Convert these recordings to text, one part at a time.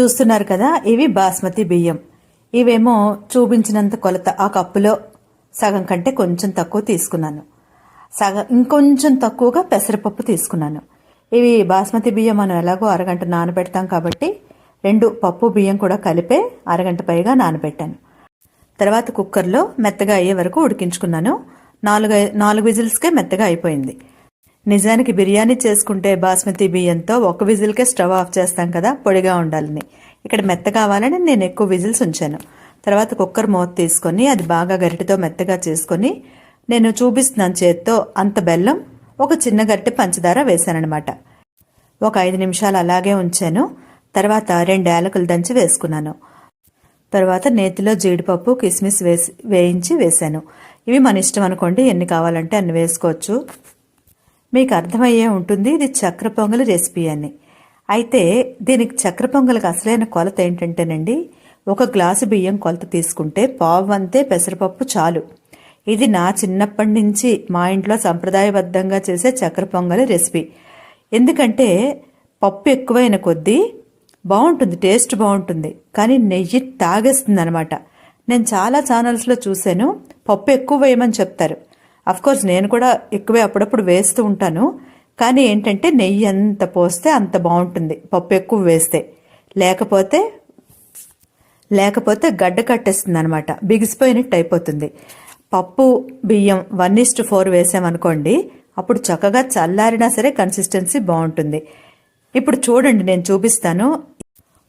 చూస్తున్నారు కదా ఇవి బాస్మతి బియ్యం. ఇవేమో చూపించినంత కొలత ఆ కప్పులో. సగం కంటే కొంచెం తక్కువ తీసుకున్నాను. సగం ఇంకొంచెం తక్కువగా పెసరపప్పు తీసుకున్నాను. ఇవి బాస్మతి బియ్యం మనం ఎలాగో అరగంట నానబెడతాం కాబట్టి రెండు పప్పు బియ్యం కూడా కలిపే అరగంట పైగా నానబెట్టాను. తర్వాత కుక్కర్లో మెత్తగా అయ్యే వరకు ఉడికించుకున్నాను. నాలుగు నాలుగు విజిల్స్కే మెత్తగా అయిపోయింది. నిజానికి బిర్యానీ చేసుకుంటే బాస్మతి బియ్యంతో ఒక విజిల్కే స్టవ్ ఆఫ్ చేస్తాం కదా పొడిగా ఉండాలని. ఇక్కడ మెత్త కావాలని నేను ఎక్కువ విజిల్స్ ఉంచాను. తర్వాత కుక్కర్ మూత తీసుకొని అది బాగా గరిటెతో మెత్తగా చేసుకొని నేను చూపిస్తున్నాను చేత్తో అంత బెల్లం ఒక చిన్న గరిటె పంచదార వేశానమాట ఒక ఐదు నిమిషాలు అలాగే ఉంచాను. తర్వాత రెండు యాలకులు దంచి వేసుకున్నాను. తర్వాత నేతిలో జీడిపప్పు కిస్మిస్ వేసి వేయించి వేశాను. ఇవి మన ఇష్టం అనుకోండి ఎన్ని కావాలంటే అన్ని వేసుకోవచ్చు. మీకు అర్థమయ్యే ఉంటుంది ఇది చక్ర పొంగలి రెసిపీ అని. అయితే దీనికి చక్ర పొంగలికి అసలైన కొలత ఏంటంటేనండి ఒక గ్లాసు బియ్యం కొలత తీసుకుంటే పావు అంతే పెసరపప్పు చాలు. ఇది నా చిన్నప్పటి నుంచి మా ఇంట్లో సంప్రదాయబద్ధంగా చేసే చక్ర పొంగలి రెసిపీ. ఎందుకంటే పప్పు ఎక్కువైన కొద్దీ బాగుంటుంది టేస్ట్ బాగుంటుంది కానీ నెయ్యి తాగేస్తుంది అనమాట నేను చాలా ఛానల్స్లో చూశాను పప్పు ఎక్కువ వేయమని చెప్తారు. కోర్స్ నేను కూడా ఎక్కువే అప్పుడప్పుడు వేస్తూ ఉంటాను. కానీ ఏంటంటే నెయ్యి ఎంత పోస్తే అంత బాగుంటుంది. పప్పు ఎక్కువ వేస్తే. లేకపోతే లేకపోతే గడ్డ కట్టేస్తుంది అనమాట బిగిసిపోయినట్టు అయిపోతుంది. పప్పు బియ్యం వన్ ఇస్ట్ ఫోర్ వేసామనుకోండి అప్పుడు చక్కగా చల్లారినా సరే కన్సిస్టెన్సీ బాగుంటుంది. ఇప్పుడు చూడండి నేను చూపిస్తాను.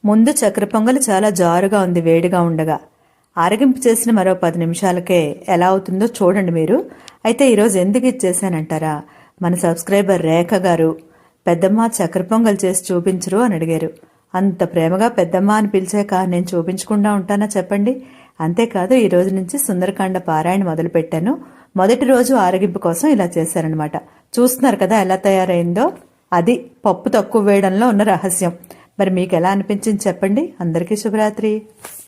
ముందు చక్కెర పొంగలి చాలా జారుగా ఉంది వేడిగా ఉండగా. ఆరగింపు చేసిన మరో పది నిమిషాలకే ఎలా అవుతుందో చూడండి మీరు. అయితే ఈరోజు ఎందుకు ఇచ్చేసానంటారా మన సబ్స్క్రైబర్ రేఖ గారు పెద్దమ్మ చక్కెర పొంగల్ చేసి చూపించరు అని అడిగారు. అంత ప్రేమగా పెద్దమ్మ అని పిలిచాక నేను చూపించకుండా ఉంటానా చెప్పండి? అంతేకాదు ఈ రోజు నుంచి సుందరకాండ పారాయణ మొదలుపెట్టాను. మొదటి రోజు ఆరగింపు కోసం ఇలా చేశారనమాట చూస్తున్నారు కదా ఎలా తయారైందో? అది పప్పు తక్కువ వేయడంలో ఉన్న రహస్యం. మరి మీకు ఎలా అనిపించింది చెప్పండి? అందరికీ శుభరాత్రి.